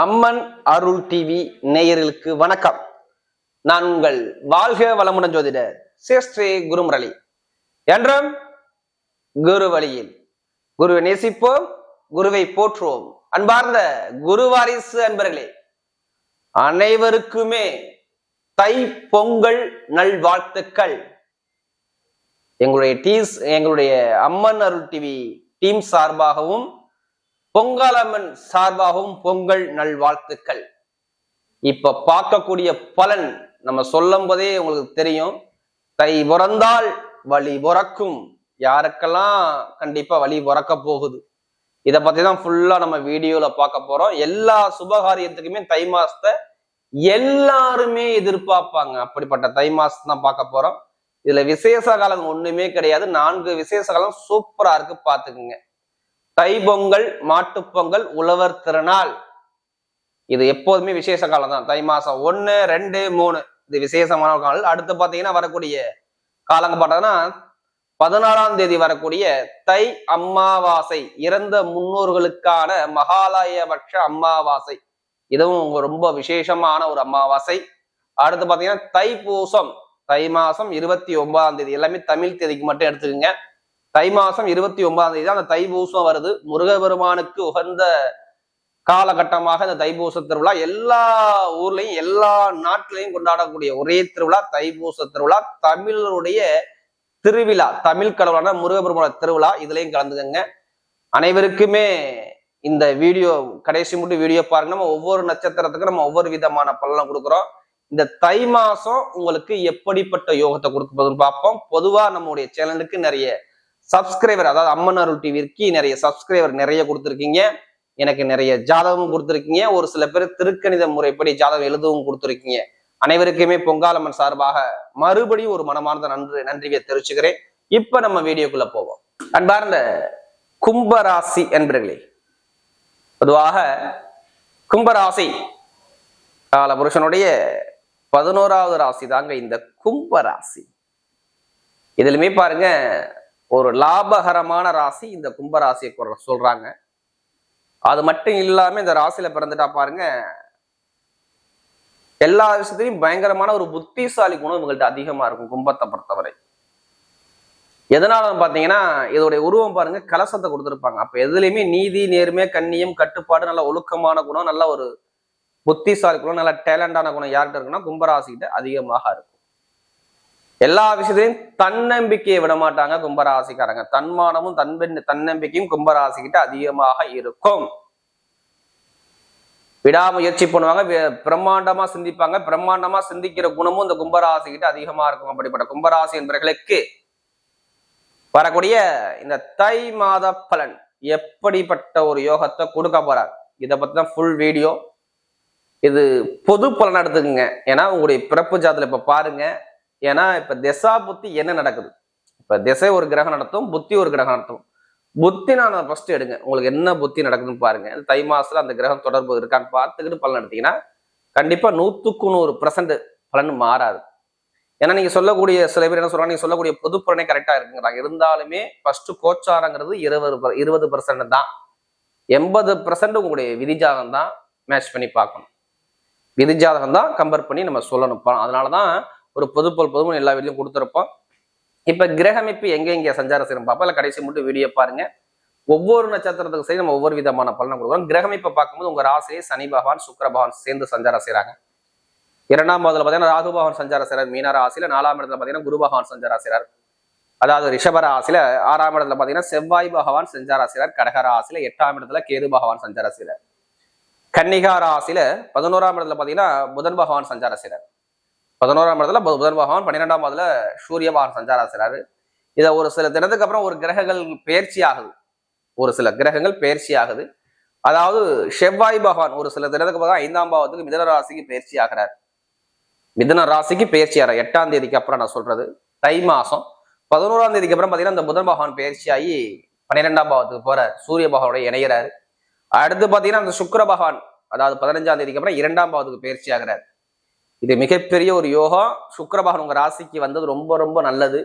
அம்மன் அருள் TV நேயர்களுக்கு வணக்கம். நான் உங்கள் வாழ்க வளமுடன் ஜோதிடர் சேஷ்ரே குருமுரளி. என்றும் குரு வழியில் குருவை நேசிப்போம் குருவை போற்றுவோம். அன்பார்ந்த குரு வாரிசு அன்பர்களே அனைவருக்குமே தை பொங்கல் நல்வாழ்த்துக்கள். எங்களுடைய டீஸ் எங்களுடைய அம்மன் அருள் டிவி டீம் சார்பாகவும் பொங்கலம்மன் சார்பாகவும் பொங்கல் நல்வாழ்த்துக்கள். இப்ப பார்க்கக்கூடிய பலன் நம்ம சொல்லும் போதே உங்களுக்கு தெரியும். தை பிறந்தால் வழி பிறக்கும். யாருக்கெல்லாம் கண்டிப்பா வழி பிறக்க போகுது. இதை பத்தி தான் ஃபுல்லா நம்ம வீடியோல பார்க்க போறோம். எல்லா சுபகாரியத்துக்குமே தை மாசத்தை எல்லாருமே எதிர்பார்ப்பாங்க. அப்படிப்பட்ட தை மாசம் தான் பார்க்க போறோம். இதுல விசேஷ காலம் ஒண்ணுமே கிடையாது. நான்கு விசேஷ காலம் சூப்பரா இருக்கு. பாத்துக்குங்க தை பொங்கல் உழவர் திருநாள். இது எப்போதுமே விசேஷ காலம் தான். தை மாசம் ஒன்று ரெண்டு மூணு. இது விசேஷமான காலம். அடுத்து பார்த்தீங்கன்னா வரக்கூடிய காலங்க பார்த்தோன்னா பதினாலாம் தேதி வரக்கூடிய தை அம்மாவாசை இறந்த முன்னோர்களுக்கான மகாலயபட்ச அமாவாசை இதுவும் ரொம்ப விசேஷமான ஒரு அம்மாவாசை. அடுத்து பாத்தீங்கன்னா தைப்பூசம். தை மாசம் இருபத்தி ஒன்பதாம் தேதி. எல்லாமே தமிழ் தேதிக்கு மட்டும் எடுத்துக்கோங்க. தை மாசம் இருபத்தி ஒன்பதாம் தேதி தான் அந்த தைபூசம் வருது. முருகபெருமானுக்கு உகந்த காலகட்டமாக இந்த தைபூச திருவிழா எல்லா ஊர்லயும் எல்லா நாட்டிலையும் கொண்டாடக்கூடிய ஒரே திருவிழா தைபூச திருவிழா. தமிழருடைய திருவிழா தமிழ் கடவுளான முருகபெருமான திருவிழா. இதுலயும் கலந்துக்கங்க. அனைவருக்குமே இந்த வீடியோ கடைசி மட்டும் வீடியோ பாருங்க. நம்ம ஒவ்வொரு நட்சத்திரத்துக்கும் நம்ம ஒவ்வொரு விதமான பலனும் கொடுக்குறோம். இந்த தை மாசம் உங்களுக்கு எப்படிப்பட்ட யோகத்தை கொடுக்குறதுன்னு பார்ப்போம். பொதுவா நம்முடைய சேனலுக்கு நிறைய சப்ஸ்கிரைபர் அதாவது அம்மன் அருள் டிவிக்கு நிறைய சப்ஸ்கிரைபர் நிறைய கொடுத்துருக்கீங்க. எனக்கு நிறைய ஜாதகமும் கொடுத்துருக்கீங்க. ஒரு சில பேர் திருக்கணித முறைப்படி ஜாதகம் எழுதவும் கொடுத்துருக்கீங்க. அனைவருக்குமே பொங்காலம்மன் சார்பாக மறுபடியும் ஒரு மனமார்ந்த நன்றி நன்றியை தெரிவிச்சுக்கிறேன். இப்ப நம்ம வீடியோக்குள்ள போவோம். அன்பார்ந்த கும்பராசி என்பர்களே பொதுவாக கும்பராசி கால புருஷனுடைய பதினோராவது ராசி தாங்க இந்த கும்பராசி. இதுலுமே பாருங்க ஒரு லாபகரமான ராசி இந்த கும்பராசியை குற- சொல்றாங்க. அது மட்டும் இல்லாம இந்த ராசியில பிறந்துட்டா பாருங்க எல்லா விஷயத்திலையும் பயங்கரமான ஒரு புத்திசாலி குணம் இவங்கள்ட்ட அதிகமா இருக்கும் கும்பத்தை பொறுத்தவரை. எதனால பாத்தீங்கன்னா இதோடைய உருவம் பாருங்க கலசத்தை கொடுத்துருப்பாங்க. அப்ப எதுலையுமே நீதி நேர்மை கண்ணியம் கட்டுப்பாடு நல்ல ஒழுக்கமான குணம் நல்ல ஒரு புத்திசாலி குணம் நல்ல டேலண்டான குணம் யார்கிட்ட இருக்குன்னா கும்பராசிக்கிட்ட அதிகமாக இருக்கும். எல்லா விஷயத்திலையும் தன்னம்பிக்கையை விட மாட்டாங்க கும்பராசிக்காரங்க. தன்மானமும் தன்பெண் தன்னம்பிக்கையும் கும்பராசிக்கிட்ட அதிகமாக இருக்கும். விடாமுயற்சி பண்ணுவாங்க பிரம்மாண்டமா சிந்திப்பாங்க. பிரம்மாண்டமா சிந்திக்கிற குணமும் இந்த கும்பராசி கிட்ட அதிகமா இருக்கும் அப்படிப்பட்ட கும்பராசி என்பவர்களுக்கு வரக்கூடிய இந்த தை மாத பலன் எப்படிப்பட்ட ஒரு யோகத்தை கொடுக்க போறார்? இதை பத்தி தான் ஃபுல் வீடியோ இது பொது பலன் எடுத்துக்கங்க. ஏன்னா உங்களுடைய பிறப்பு ஜாதத்துல இப்ப பாருங்க. ஏன்னா இப்ப திசா புத்தி என்ன நடக்குது? இப்ப திசை ஒரு கிரகம் நடத்தும் புத்தி ஒரு கிரகம் நடத்தும். புத்தி நான் ஃபர்ஸ்ட் எடுங்க. உங்களுக்கு என்ன புத்தி நடக்குதுன்னு பாருங்க. தை மாசத்துல அந்த கிரகம் தொடர்பு இருக்கான்னு பார்த்துக்கிட்டு பலன் எடுத்தீங்கன்னா கண்டிப்பா நூத்துக்கு நூறு பர்சன்ட் பலன் மாறாது. ஏன்னா நீங்க சொல்லக்கூடிய சில பேர் என்ன சொல்றாங்க? நீங்க சொல்லக்கூடிய பொது பலனே கரெக்டா இருக்குங்கிறாங்க. இருந்தாலுமே ஃபர்ஸ்ட் கோச்சாரங்கிறது இருபது இருபது பர்சன்ட் தான். எண்பது பர்சன்ட் உங்களுடைய விதிஜாதகம் தான் மேட்ச் பண்ணி பார்க்கணும். விதிஜாதகம் தான் கம்பேர் பண்ணி நம்ம சொல்லணும். அதனால அதனாலதான் ஒரு பொதுப்பல் பொதுவும் எல்லா வீட்லையும் கொடுத்துருப்போம். இப்போ கிரகமைப்பு எங்கே எங்கே சஞ்சார செய்யணும் பார்ப்போம் இல்லை கடைசி மட்டும் வீடியோ பாருங்க. ஒவ்வொரு நட்சத்திரத்துக்கு சரி நம்ம ஒவ்வொரு விதமான பலனை கொடுக்குறோம். கிரகமைப்பை பார்க்கும்போது உங்கள் ராசியை சனி பகவான் சுக்கர பகவான் சேர்ந்து சஞ்சாரம் செய்கிறாங்க இரண்டாம் பாதத்துல பார்த்தீங்கன்னா ராகு பகவான் சஞ்சார செய்கிறார் மீன ராசியில நாலாம் இடத்துல பார்த்தீங்கன்னா குரு பகவான் சஞ்சார செய்கிறார் அதாவது ரிஷப ராசியில ஆறாம் இடத்துல பார்த்தீங்கன்னா செவ்வாய் பகவான் சஞ்சார செய்றார். கடக ராசியில எட்டாம் இடத்துல கேது பகவான் சஞ்சார செய்றார். கன்னிகா ராசியில பதினோராம் இடத்துல பார்த்தீங்கன்னா புதன் பகவான் சஞ்சார செய்றார். பதினோராம் இடத்துல புதன் பகவான் பன்னிரெண்டாம் இடத்துல சூரிய பகவான் சஞ்சார இதை ஒரு சில தினத்துக்கு அப்புறம் ஒரு கிரகங்கள் பயிற்சி ஆகுது. ஒரு சில கிரகங்கள் பயிற்சி ஆகுது. அதாவது செவ்வாய் பகவான் ஒரு சில தினத்துக்கு அப்புறம் ஐந்தாம் பாவத்துக்கு மிதன ராசிக்கு பயிற்சி ஆகிறார். மிதன ராசிக்கு பயிற்சி ஆகிறார் எட்டாம் தேதிக்கு அப்புறம் நான் சொல்றது. தை மாசம் பதினோராம் தேதிக்கு அப்புறம் பார்த்தீங்கன்னா அந்த புதன் பகவான் பயிற்சி ஆகி பன்னிரெண்டாம் பாவத்துக்கு போறார். சூரிய பகவானோட இணைகிறாரு அடுத்து பார்த்தீங்கன்னா அந்த சுக்கர பகவான் அதாவது பதினஞ்சாம் தேதிக்கு அப்புறம் இரண்டாம் பாவத்துக்கு பயிற்சி ஆகிறார். இது மிகப்பெரிய ஒரு யோகா. சுக்கரபகன் உங்க ராசிக்கு வந்தது ரொம்ப ரொம்ப நல்லது.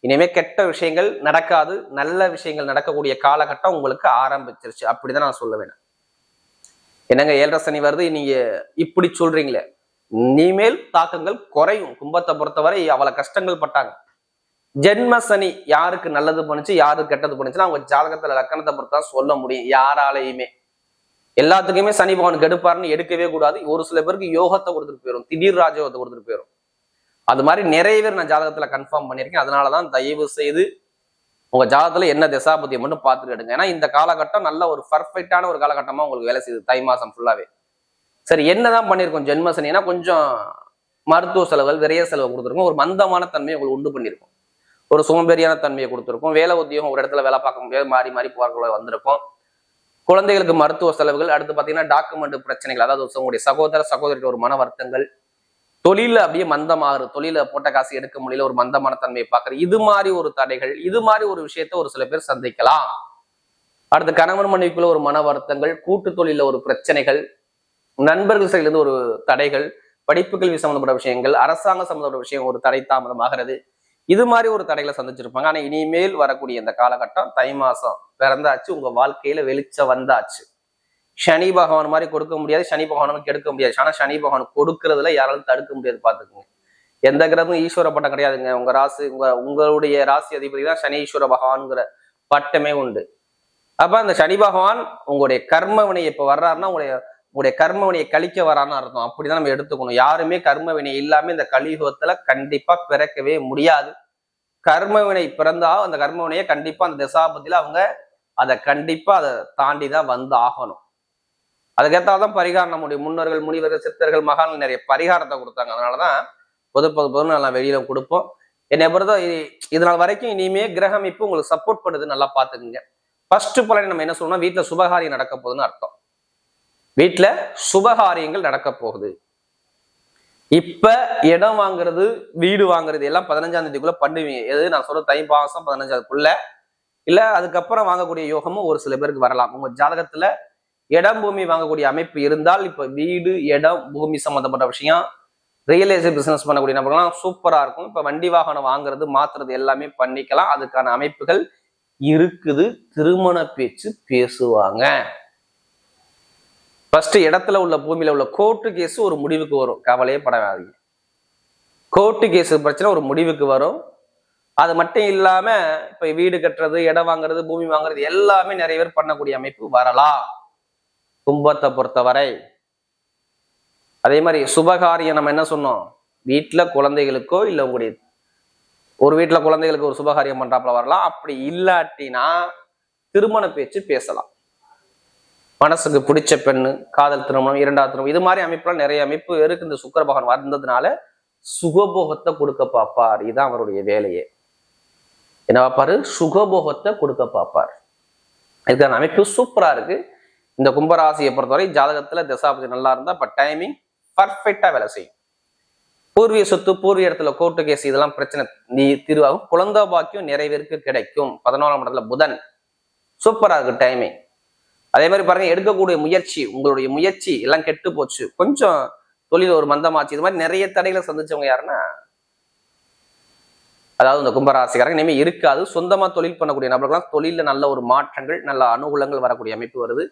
இனிமே கெட்ட விஷயங்கள் நடக்காது. நல்ல விஷயங்கள் நடக்கக்கூடிய காலகட்டம் உங்களுக்கு ஆரம்பிச்சிருச்சு. அப்படிதான் நான் சொல்ல வேணும். என்னங்க ஏழரை சனி வருது நீங்க இப்படி சொல்றீங்களே. இனிமேல் தாக்கங்கள் குறையும். கும்பத்தை பொறுத்தவரை அவளை கஷ்டங்கள் பட்டாங்க. ஜென்ம சனி யாருக்கு நல்லது பண்ணுச்சு யாருக்கு கெட்டது பண்ணுச்சுன்னா அவங்க ஜாதகத்துல லக்கணத்தை பொறுத்து தான் சொல்ல முடியும். யாராலையுமே. எல்லாத்துக்குமே சனி பகவான் கெடுப்பாருன்னு எடுக்கவே கூடாது. ஒரு சில பேருக்கு யோகத்தை கொடுத்துட்டு போயிடும் திடீர் ராஜயோகத்தை கொடுத்துட்டு போயிடும் அது மாதிரி நிறைய பேர் நான் ஜாதகத்துல கன்ஃபார்ம் பண்ணியிருக்கேன். அதனாலதான் தயவு செய்து உங்க ஜாதகத்துல என்ன திசாபதியை மட்டும் பார்த்துட்டு எடுங்க. ஏன்னா இந்த காலகட்டம் நல்ல ஒரு பர்ஃபெக்டான ஒரு காலகட்டமா உங்களுக்கு வேலை செய்யுது தை மாசம் ஃபுல்லாவே சரி என்னதான் பண்ணியிருக்கோம்? ஜென்மசனா கொஞ்சம் மருத்துவ செலவுகள் விரைய செலவு கொடுத்துருக்கோம். ஒரு மந்தமான தன்மையை உங்களுக்கு உண்டு பண்ணியிருக்கோம். ஒரு சோம்பேறியான தன்மையை கொடுத்துருக்கோம். வேலை உத்தியோகம் ஒரு இடத்துல வேலை பார்க்க முடியாது. மாறி மாறி போகிற வந்திருக்கும். குழந்தைகளுக்கு மருத்துவ செலவுகள் அடுத்து பார்த்தீங்கன்னா டாக்குமெண்ட் பிரச்சனைகள் அதாவது உங்களுடைய சகோதர சகோதரிகள் ஒரு மன வருத்தங்கள் தொழில அப்படியே மந்தமாகுது தொழில போட்ட காசு எடுக்க முடியல ஒரு மந்தமான தன்மையை பார்க்குற இது மாதிரி ஒரு தடைகள் இது மாதிரி ஒரு விஷயத்த ஒரு சில பேர் சந்திக்கலாம். அடுத்து கணவன் மனைவிக்குள்ள ஒரு மன வருத்தங்கள் கூட்டு தொழில ஒரு பிரச்சனைகள் நண்பர்கள் சைட்லேருந்து ஒரு தடைகள் படிப்பு கல்வி சம்பந்தப்பட்ட விஷயங்கள் அரசாங்க சம்பந்தப்பட்ட விஷயம் ஒரு தடை தாமதமாகிறது இது மாதிரி ஒரு தடைகளை சந்திச்சிருப்பாங்க. ஆனா இனிமேல் வரக்கூடிய இந்த காலகட்டம் தை மாசம் பிறந்தாச்சு. உங்க வாழ்க்கையில வெளிச்சம் வந்தாச்சு. சனி பகவான் மாதிரி கொடுக்க முடியாது. சனி பகவானும் கெடுக்க முடியாது. ஆனா சனி பகவான் கொடுக்கறதுல யாராலும் தடுக்க முடியாது பாத்துக்கோங்க எந்த கிரகமும் ஈஸ்வர பட்டம் கிடையாதுங்க. உங்க ராசி உங்க உங்களுடைய ராசி அதிபதி தான் சனி ஈஸ்வர பகவான்ங்கிற பட்டமே உண்டு. அப்ப அந்த சனி பகவான் உங்களுடைய கர்ம வினை இப்ப வர்றாருன்னா உங்களுடைய உங்களுடைய கர்ம வினையை கழிக்க வரான்னு அர்த்தம் அப்படிதான் நம்ம எடுத்துக்கணும். யாருமே கர்ம வினை இல்லாம இந்த கலியுகத்துல கண்டிப்பா பிறக்கவே முடியாது. கர்ம வினை பிறந்தா அந்த கர்ம வினையை கண்டிப்பா அந்த தசாபத்தில அவங்க அதை கண்டிப்பா அதை தாண்டி தான் வந்து ஆகணும். அதுக்கேற்றாதான் பரிகாரம் நம்முடைய முன்னோர்கள் முனிவர்கள் சித்தர்கள் மகான்கள் நிறைய பரிகாரத்தை கொடுத்தாங்க. அதனாலதான் பொது பொது பொது நான் வெளியில கொடுப்போம். என்னை பொறுத்த இதனால் வரைக்கும் இனிமே கிரகமிப்பு உங்களுக்கு சப்போர்ட் பண்ணுது நல்லா பார்த்துக்குங்க. ஃபர்ஸ்ட் பலனை நம்ம என்ன சொல்லணும்னா வீட்டுல சுபகாரியம் நடக்க போகுதுன்னு அர்த்தம். வீட்டில் சுபகாரியங்கள் நடக்க போகுது. இப்ப இடம் வாங்குறது வீடு வாங்குறது எல்லாம் பதினஞ்சாம் தேதிக்குள்ள பண்ணுவீங்க. எது? நான் சொல்ற தை மாசம் பதினஞ்சாவதுக்குள்ள. இல்ல அதுக்கப்புறம் வாங்கக்கூடிய யோகமும் ஒரு சில பேருக்கு வரலாம். உங்க ஜாதகத்துல இடம் பூமி வாங்கக்கூடிய அமைப்பு இருந்தால் இப்ப வீடு இடம் பூமி சம்பந்தப்பட்ட விஷயம் ரியல் எஸ்டேட் பிசினஸ் பண்ணக்கூடிய நபர்கள்லாம் சூப்பரா இருக்கும். இப்ப வண்டி வாகனம் வாங்குறது மாத்துறது எல்லாமே பண்ணிக்கலாம். அதுக்கான அமைப்புகள் இருக்குது. திருமண பேச்சு பேசுவாங்க. ஃபர்ஸ்ட் இடத்துல உள்ள பூமியில உள்ள கோர்ட்டு கேஸ் ஒரு முடிவுக்கு வரும். கவலையே படாதீங்க. கோர்ட்டு கேஸ் பிரச்சனை ஒரு முடிவுக்கு வரும். அது மட்டும் இல்லாம இப்ப வீடு கட்டுறது இடம் வாங்குறது பூமி வாங்குறது எல்லாமே நிறைய பேர் பண்ணக்கூடிய அமைப்பு வரலாம். கும்பத்தை பொறுத்தவரை. அதே மாதிரி சுபகாரியம் நம்ம என்ன சொன்னோம்? வீட்டுல குழந்தைகளுக்கோ இல்ல உங்களுடைய ஒரு வீட்டுல குழந்தைகளுக்கு ஒரு சுபகாரியம் பண்றாப்புல வரலாம். அப்படி இல்லாட்டினா திருமண பேச்சு பேசலாம். மனசுக்கு பிடிச்ச பெண்ணு காதல் திருமணம் இரண்டாவது திருமணம் இது மாதிரி அமைப்புலாம் நிறைய அமைப்பு இருக்கு. இந்த சுக்கர பகவான் வந்ததுனால சுகபோகத்தை கொடுக்க பார்ப்பார். இதுதான் அவருடைய வேலையே. என்ன பார்ப்பாரு? சுகபோகத்தை கொடுக்க பார்ப்பார். இதுக்கான அமைப்பு சூப்பரா இருக்கு. இந்த கும்பராசியை பொறுத்தவரை ஜாதகத்துல தசாபதி நல்லா இருந்தா பட் டைமிங் பர்ஃபெக்டா வேலை செய்யும். பூர்வீக சொத்து பூர்வீக இடத்துல கோர்ட்டு கேஸ் இதெல்லாம் பிரச்சனை நீ தீர்வாகும். குழந்தை பாக்கியம் நிறைய பேருக்கு கிடைக்கும். பதினோராம் இடத்துல புதன். சூப்பரா இருக்கு டைமிங் அதே மாதிரி பாருங்க எடுக்கக்கூடிய முயற்சி உங்களுடைய முயற்சி எல்லாம் கெட்டு போச்சு. கொஞ்சம் தொழில் ஒரு மந்தமாச்சு. இது மாதிரி நிறைய தடைகளை சந்திச்சவங்க யாருன்னா அதாவது இந்த கும்பராசிக்காரங்க இனிமேல் இருக்காது. சொந்தமா தொழில் பண்ணக்கூடிய நபர்கள்லாம் தொழில நல்ல ஒரு மாற்றங்கள் நல்ல அனுகூலங்கள் வரக்கூடிய அமைப்பு வருது.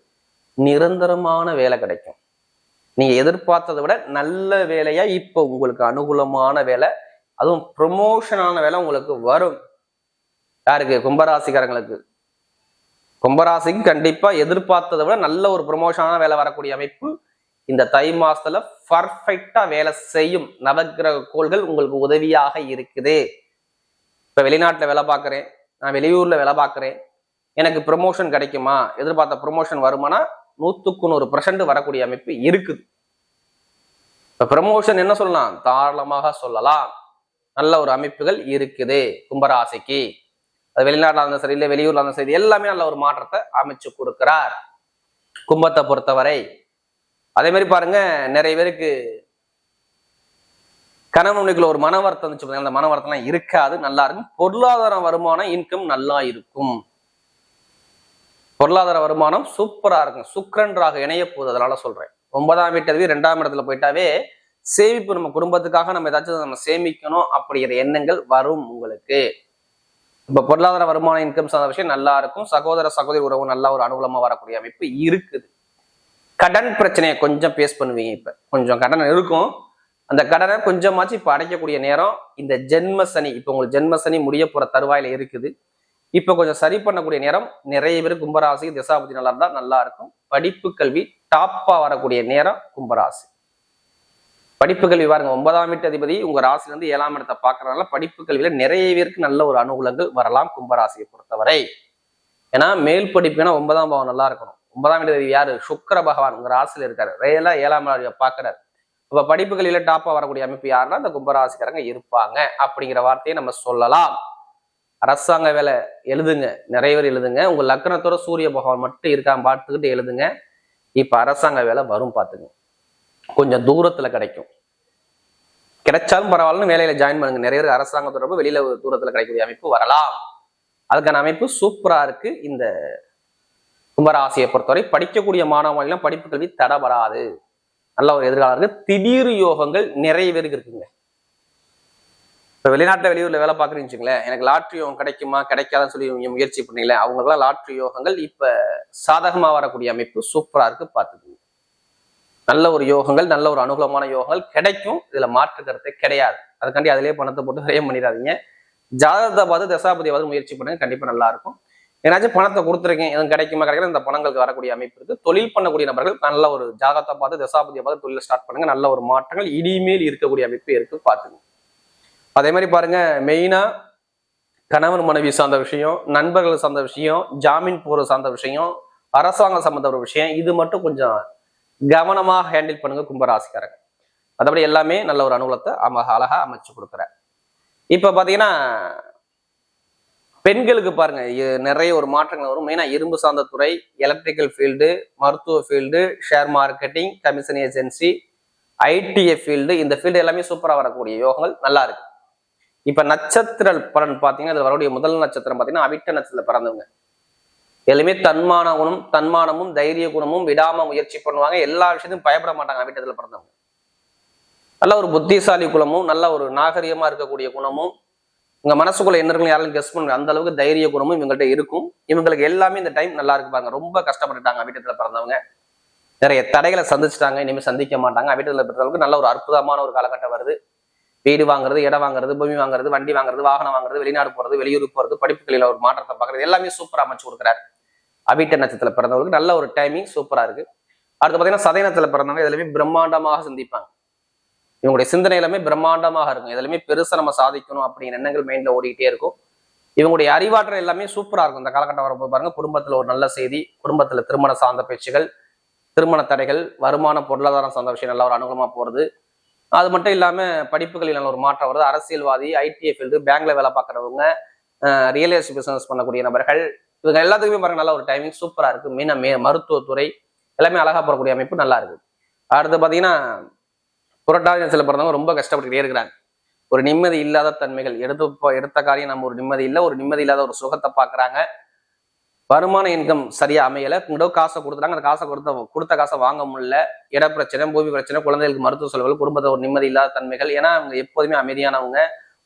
நிரந்தரமான வேலை கிடைக்கும். நீங்க எதிர்பார்த்ததை விட நல்ல வேலையா இப்போ உங்களுக்கு அனுகூலமான வேலை அதுவும் ப்ரொமோஷனான வேலை உங்களுக்கு வரும். யாருக்கு? கும்பராசிக்காரங்களுக்கு. கும்பராசிக்கு கண்டிப்பா எதிர்பார்த்ததை விட நல்ல ஒரு ப்ரொமோஷனான வேலை வரக்கூடிய அமைப்பு. இந்த தை மாசத்துல பர்ஃபெக்டா வேலை செய்யும் நவக்கிரக கோள்கள் உங்களுக்கு உதவியாக இருக்குது. இப்ப வெளிநாட்டுல வேலை பார்க்குறேன். நான் வெளியூர்ல வேலை பார்க்குறேன். எனக்கு ப்ரொமோஷன் கிடைக்குமா? எதிர்பார்த்த ப்ரொமோஷன் வருமானா? நூத்துக்கு நூறு பர்சன்ட் வரக்கூடிய அமைப்பு இருக்குது. இப்ப ப்ரமோஷன் என்ன சொல்லலாம்? தாராளமாக சொல்லலாம். நல்ல ஒரு அமைப்புகள் இருக்குது கும்பராசிக்கு. அது வெளிநாட்டில் இருந்தாலும் சரி இல்லை வெளியூர்ல இருந்தாலும் சரி எல்லாமே நல்ல ஒரு மாற்றத்தை அமைச்சு கொடுக்கிறார். கும்பத்தை பொறுத்தவரை. அதே மாதிரி பாருங்க நிறைய பேருக்கு கணவனுக்குள்ள ஒரு மன வருத்தம் இருந்துச்சு அந்த மன வருத்தம்லாம் இருக்காது நல்லா இருக்கும். பொருளாதார வருமானம் இன்கம் நல்லா இருக்கும். பொருளாதார வருமானம் சூப்பரா இருக்கும். சுக்கரன்றாக இணைய போகுது அதனால சொல்றேன். ஒன்பதாம் வீட்டு ரெண்டாம் இடத்துல போயிட்டாவே சேமிப்பு நம்ம குடும்பத்துக்காக நம்ம ஏதாச்சும் நம்ம சேமிக்கணும் அப்படிங்கிற எண்ணங்கள் வரும் உங்களுக்கு. இப்போ பொருளாதார வருமான இன்கம் சார்ந்த விஷயம் நல்லா இருக்கும். சகோதர சகோதரி உறவு நல்ல ஒரு அனுகூலமாக வரக்கூடிய அமைப்பு இருக்குது. கடன் பிரச்சனையை கொஞ்சம் பேஸ் பண்ணுவீங்க இப்போ. கொஞ்சம் கடன் இருக்கும். அந்த கடனை கொஞ்சமாச்சு இப்போ அடைக்கக்கூடிய நேரம். இந்த ஜென்ம சனி இப்போ உங்களுக்கு ஜென்ம சனி முடிய போகிற தருவாயில இருக்குது. இப்போ கொஞ்சம் சரி பண்ணக்கூடிய நேரம். நிறைய பேர் கும்பராசி திசாபதி நல்லா இருந்தால் நல்லா இருக்கும். படிப்பு கல்வி டாப்பாக வரக்கூடிய நேரம் கும்பராசி. படிப்பு கல்வி பாருங்க ஒன்பதாம் வீட்டு அதிபதி உங்க ராசில இருந்து ஏழாம் இடத்தை பாக்குறதுனால படிப்பு கல்வியில நிறைய பேருக்கு நல்ல ஒரு அனுகூலங்கள் வரலாம் கும்பராசியை பொறுத்தவரை. ஏன்னா மேல் படிப்புனா ஒன்பதாம் பாவம் நல்லா இருக்கணும். ஒன்பதாம் வீட்டு அதிபதி யாரு? சுக்கர பகவான் உங்க ராசியில இருக்காரு. ரேலா ஏழாம் ராசியை பாக்குறாரு இப்ப படிப்பு கல்வியில டாப்பா வரக்கூடிய அமைப்பு யாருன்னா இந்த கும்பராசிக்காரங்க இருப்பாங்க அப்படிங்கிற வார்த்தையை நம்ம சொல்லலாம். அரசாங்க வேலை எழுதுங்க. நிறைய பேர் எழுதுங்க. உங்க லக்னத்தோட சூரிய பகவான் மட்டும் இருக்கான் பார்த்துக்கிட்டு எழுதுங்க. இப்ப அரசாங்க வேலை வரும் பார்த்துங்க. கொஞ்சம் தூரத்துல கிடைக்கும். கிடைச்சாலும் பரவாயில்லன்னு வேலையில ஜாயின் பண்ணுங்க. நிறைய பேர் அரசாங்க தொடர்பு வெளியில தூரத்தில் தூரத்துல கிடைக்கக்கூடிய அமைப்பு வரலாம். அதுக்கான அமைப்பு சூப்பரா இருக்கு. இந்த கும்பராசியை பொறுத்தவரை படிக்கக்கூடிய மாணவர்கள்லாம் படிப்பு கல்வி தடபடாது. நல்ல ஒரு எதிர்காலம் இருக்கு. திடீர் யோகங்கள் நிறைய பேருக்கு இருக்குங்க. இப்ப வெளிநாட்டுல வெளியூர்ல வேலை பாக்குறீங்கன்னு வச்சுங்களேன் எனக்கு லாட்ரி யோகம் கிடைக்குமா? கிடைக்காதுன்னு சொல்லி முயற்சி பண்ணீங்களே அவங்களுக்குலாம் லாட்ரி யோகங்கள் இப்ப சாதகமா வரக்கூடிய அமைப்பு சூப்பரா இருக்கு. பார்த்துக்குங்க. நல்ல ஒரு யோகங்கள் நல்ல ஒரு அனுகூலமான யோகங்கள் கிடைக்கும். இதுல மாற்று கருத்தை கிடையாது. அதுக்காண்டி அதிலேயே பணத்தை போட்டு விரயம் பண்ணிடாதீங்க. ஜாதகத்தை பார்த்து தசாபதியாவது முயற்சி பண்ணுங்க. கண்டிப்பா நல்லா இருக்கும் ஏன்னாச்சும் பணத்தை கொடுத்துருக்கேன். எதுவும் கிடைக்குமா கிடைக்கல. இந்த பணங்களுக்கு வரக்கூடிய அமைப்பு இருக்கு. தொழில் பண்ணக்கூடிய நபர்கள் நல்ல ஒரு ஜாதகத்தை பார்த்து தசாபதியை பார்த்து தொழில ஸ்டார்ட் பண்ணுங்க. நல்ல ஒரு மாற்றங்கள் இனிமேல் இருக்கக்கூடிய அமைப்பு இருக்கு. பாத்துங்க அதே மாதிரி பாருங்க. மெயினா கணவன் மனைவி சார்ந்த விஷயம் நண்பர்கள் சார்ந்த விஷயம் ஜாமீன் போற சார்ந்த விஷயம் அரசாங்கம் சம்மந்த ஒரு விஷயம். இது மட்டும் கொஞ்சம் கவனமா ஹேண்டில் பண்ணுங்க கும்பராசிக்காரங்க. மற்றபடி எல்லாமே நல்ல ஒரு அனுகூலத்தை அம அழகா அமைச்சு கொடுக்குறேன். இப்போ பாத்தீங்கன்னா பெண்களுக்கு பாருங்க நிறைய ஒரு மாற்றங்கள் வரும். மெயினா இரும்பு சார்ந்த துறை எலக்ட்ரிக்கல் ஃபீல்டு மருத்துவ field share marketing commission agency ITA field இந்த ஃபீல்டு எல்லாமே சூப்பரா வரக்கூடிய யோகங்கள் நல்லா இருக்கு. இப்ப நட்சத்திர பலன் பாத்தீங்கன்னா அதில் வரக்கூடிய முதல் நட்சத்திரம் பாத்தீங்கன்னா அவிட்ட நட்சத்திரத்தில் பிறந்தவங்க. எல்லாமே தன்மான குணம் தன்மானமும் தைரிய குணமும் விடாம முயற்சி பண்ணுவாங்க. எல்லா விஷயத்தையும் பயப்பட மாட்டாங்க வீட்டத்தில் பிறந்தவங்க. நல்ல ஒரு புத்திசாலி குணமும் நல்ல ஒரு நாகரிகமா இருக்கக்கூடிய குணமும் உங்க மனசுக்குள்ள என்ன யாரும் கெஸ் பண்ணுங்க அந்த அளவுக்கு தைரிய குணமும் இவங்கள்ட்ட இருக்கும். இவங்களுக்கு எல்லாமே இந்த டைம் நல்லா இருக்கு பாருங்க. ரொம்ப கஷ்டப்பட்டுட்டாங்க வீட்டத்தில் பிறந்தவங்க. நிறைய தடைகளை சந்திச்சிட்டாங்க. இனிமேல் சந்திக்க மாட்டாங்க. வீட்டத்தில் பிறந்தவங்களுக்கு நல்ல ஒரு அற்புதமான ஒரு காலகட்டம் வருது. வீடு வாங்குறது இடம் வாங்குறது பூமி வாங்குறது வண்டி வாங்குறது வாகனம் வாங்குறது வெளிநாடு போறது வெளியூர் போறது படிப்புகளில் ஒரு மாற்றத்தை பார்க்கறது எல்லாமே சூப்பரா அமைச்சு கொடுக்குறாரு. அபிட்ட நட்சத்திரத்தில் பிறந்தவங்களுக்கு நல்ல ஒரு டைமிங் சூப்பரா இருக்கு. அடுத்து பாத்தீங்கன்னா சதயனத்தில் பிறந்தவங்க எல்லாமே பிரம்மாண்டமாக சிந்திப்பாங்க. இவங்களுடைய சிந்தனை எல்லாமே பிரம்மாண்டமாக இருக்கும். இதுலயுமே பெருசா நம்ம சாதிக்கணும் அப்படிங்கிற எண்ணங்கள் மைண்டில் ஓடிக்கிட்டே இருக்கும். இவங்களுடைய அறிவாற்றல் எல்லாமே சூப்பரா இருக்கும். இந்த காலகட்டம் வரும்போது பாருங்க குடும்பத்துல ஒரு நல்ல செய்தி குடும்பத்துல திருமண சார்ந்த பேச்சுகள் திருமண தடைகள் வருமான பொருளாதாரம் சார்ந்த விஷயம் நல்லா ஒரு அனுகூலமாக போறது அது மட்டும் இல்லாம படிப்புகளில் நல்ல ஒரு மாற்றம் வருது. அரசியல்வாதி ஐடிஐ ஃபீல்டு பேங்க்ல வேலை பார்க்குறவங்க ரியல் எஸ்டேட் பிசினஸ் பண்ணக்கூடிய நபர்கள் இவங்க எல்லாத்துக்குமே பாருங்க நல்ல ஒரு டைமிங் சூப்பரா இருக்கு. மீன மே மருத்துவத்துறை எல்லாமே அழகாக போகக்கூடிய அமைப்பு நல்லா இருக்கு. அடுத்து பாத்தீங்கன்னா புரட்டாதி சில பிறந்தவங்க ரொம்ப கஷ்டப்பட்டுக்கிட்டே இருக்கிறாங்க. ஒரு நிம்மதி இல்லாத தன்மைகள் எடுத்து எடுத்த காரியம் நம்ம ஒரு நிம்மதி இல்லை ஒரு நிம்மதி இல்லாத ஒரு சுகத்தை பாக்குறாங்க வருமான இன்கம் சரியா அமையல. கூட காசை கொடுத்துட்டாங்க. அந்த காசை கொடுத்த கொடுத்த காசை வாங்க முடியல. இட பிரச்சனை பூமி பிரச்சனை குழந்தைகளுக்கு மருத்துவ செலவுகள் குடும்பத்தை ஒரு நிம்மதி இல்லாத தன்மைகள். ஏன்னா அவங்க எப்போதுமே அமைதியானவங்க.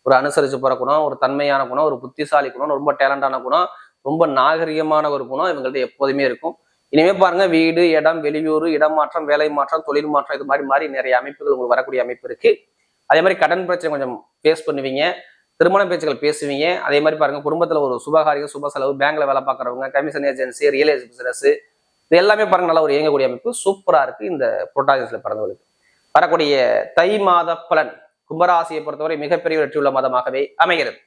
ஒரு அனுசரிச்சு போற குணம் ஒரு தன்மையான குணம் ஒரு புத்திசாலி குணம் ரொம்ப டேலண்டான குணம் ரொம்ப நாகரிகமான ஒரு குணம் இவங்கள்ட்ட எப்போதுமே இருக்கும். இனிமே பாருங்க வீடு இடம் வெளியூர் இடமாற்றம் வேலை மாற்றம் தொழில் மாற்றம் இது மாதிரி மாதிரி நிறைய அமைப்புகள் உங்களுக்கு வரக்கூடிய அமைப்பு இருக்கு. அதே மாதிரி கடன் பிரச்சனை கொஞ்சம் ஃபேஸ் பண்ணுவீங்க. திருமண பேச்சுகள் பேசுவீங்க. அதே மாதிரி பாருங்க குடும்பத்தில் ஒரு சுபகாரியம் சுப செலவு பேங்க்ல வேலை பார்க்குறவங்க commission agency real estate business இது எல்லாமே பாருங்க நல்ல ஒரு இயங்கக்கூடிய அமைப்பு. சூப்பராக இருக்கு இந்த புரோட்டாசிஸ்ல பிறந்தவர்களுக்கு வரக்கூடிய தை மாத பலன் கும்பராசியை பொறுத்தவரை மிகப்பெரிய வெற்றியுள்ள மாதமாகவே அமைகிறது.